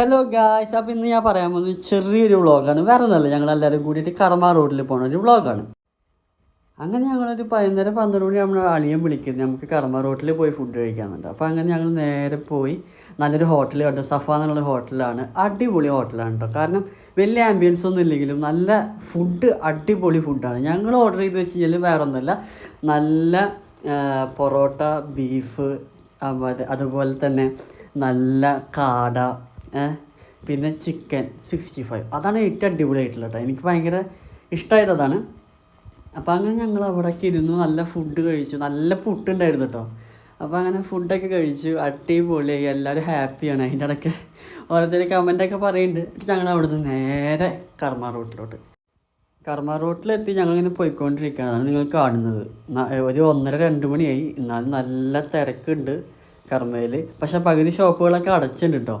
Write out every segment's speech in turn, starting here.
Hello guys അപ്പോൾ ഇന്ന് ഞാൻ പറയാൻ പോകുന്നത് ചെറിയൊരു വ്ളോഗാണ് വേറെ ഒന്നല്ല ഞങ്ങൾ എല്ലാവരും കൂടിയിട്ട് കർമ്മ റോഡിൽ പോകുന്ന ഒരു വ്ളോഗാണ് അങ്ങനെ ഞങ്ങളൊരു പതിനൊന്നര പന്ത്രണ്ട് മണി നമ്മൾ അളിയൻ വിളിക്കുന്നത് നമുക്ക് കർമ്മ റോഡിൽ പോയി ഫുഡ് കഴിക്കാനുണ്ട്. അപ്പോൾ അങ്ങനെ ഞങ്ങൾ നേരെ പോയി. നല്ലൊരു ഹോട്ടൽ കണ്ടു. സഫ എന്നുള്ള ഹോട്ടലാണ് അടിപൊളി ഹോട്ടലാണ് കേട്ടോ കാരണം വലിയ ആംബിയൻസ് ഒന്നും ഇല്ലെങ്കിലും നല്ല ഫുഡ് അടിപൊളി ഫുഡാണ് ഞങ്ങൾ ഓർഡർ ചെയ്ത് വെച്ച് കഴിഞ്ഞാൽ വേറെ ഒന്നുമല്ല. നല്ല പൊറോട്ട ബീഫ് അതുപോലെ തന്നെ നല്ല കാട പിന്നെ ചിക്കൻ സിക്സ്റ്റി ഫൈവ് അതാണ് ഏറ്റവും അടിപൊളിയായിട്ടുള്ള കേട്ടോ എനിക്ക് ഭയങ്കര ഇഷ്ടമായത് അതാണ് അപ്പോൾ അങ്ങനെ ഞങ്ങൾ അവിടേക്ക് ഇരുന്നു നല്ല ഫുഡ് കഴിച്ചു. നല്ല പുട്ടുണ്ടായിരുന്നു കേട്ടോ അപ്പോൾ അങ്ങനെ ഫുഡൊക്കെ കഴിച്ചു. അടിപൊളിയായി എല്ലാവരും ഹാപ്പിയാണ് അതിന്റെ ഇടയ്ക്ക് ഓരോരുത്തർ കമന്റൊക്കെ പറയുന്നുണ്ട് ഞങ്ങൾ അവിടുന്ന് നേരെ കർമ്മ റോട്ടിലോട്ട്. കർമ്മ റോട്ടിലെത്തി ഞങ്ങളിങ്ങനെ പോയിക്കൊണ്ടിരിക്കുകയാണ്. അതാണ് നിങ്ങൾ കാണുന്നത്. ഒരു ഒന്നര രണ്ട് മണിയായി. എന്നാലും നല്ല തിരക്കുണ്ട് കർമ്മയിൽ പക്ഷേ പകുതി ഷോപ്പുകളൊക്കെ അടച്ചിട്ടുണ്ട് കേട്ടോ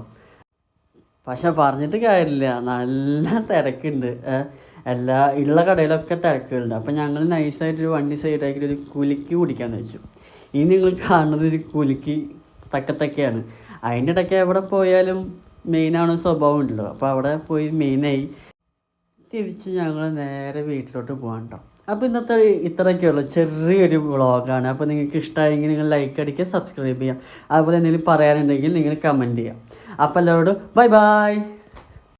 പക്ഷെ പറഞ്ഞിട്ട് കാര്യമില്ല. നല്ല തിരക്കുണ്ട്. എല്ലാ ഉള്ള കടയിലൊക്കെ തിരക്കുകളുണ്ട്. അപ്പം ഞങ്ങൾ നൈസായിട്ടൊരു വണ്ടി സൈഡാക്കി ഒരു കുലുക്കി കുടിക്കാൻ വെച്ചു. ഇനി നിങ്ങൾ കാണുന്നത് ഒരു കുലുക്കി തക്കത്തക്കെയാണ്. അതിന്റെ ഇടയ്ക്ക് എവിടെ പോയാലും മെയിനാണ് സ്വഭാവം ഉണ്ടല്ലോ. അപ്പോൾ അവിടെ പോയി മെയിനായി തിരിച്ച് ഞങ്ങൾ നേരെ വീട്ടിലോട്ട് പോകാൻ കേട്ടോ അപ്പോൾ ഇന്നത്തെ ഇത്രയൊക്കെയുള്ളൂ. ചെറിയൊരു വ്ളോഗാണ്. അപ്പോൾ നിങ്ങൾക്ക് ഇഷ്ടമായെങ്കിൽ നിങ്ങൾ ലൈക്ക് അടിക്കുക സബ്സ്ക്രൈബ് ചെയ്യാം അതുപോലെ എന്തെങ്കിലും പറയാനുണ്ടെങ്കിൽ നിങ്ങൾ കമന്റ് ചെയ്യാം അപ്പോൾ എല്ലാവരോടും ബൈ ബൈ